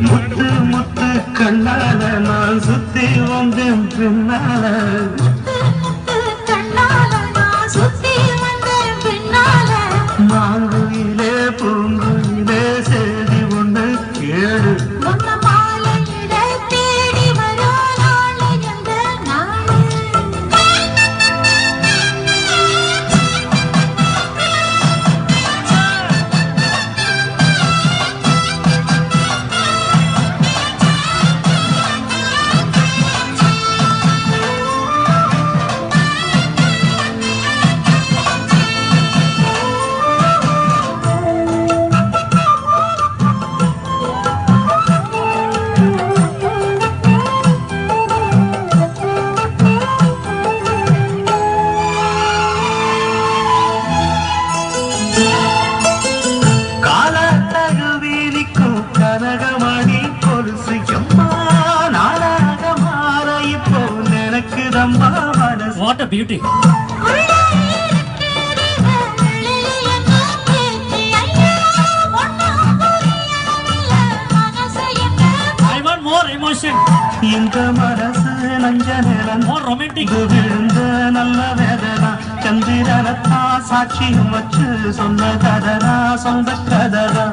முத்து முத்து கண்ணால நான் சுத்தி வந்தேன் பின்னால. மாங்குயிலே பூங்குயிலே செய்தி ஒன்று கேடு. மாறி கொலுசு எம்மா நாளாக மாற இப்போ நினைக்குதம்மா மனசு வாட் அ பியூட்டி இந்த மனசு நஞ்ச நிலம் மோர் ரொமான்டிக் விழுந்த நல்ல வேதனா சந்திரனத்தா சாட்சியும் வச்சு சொன்ன கதனா சொந்த கதனா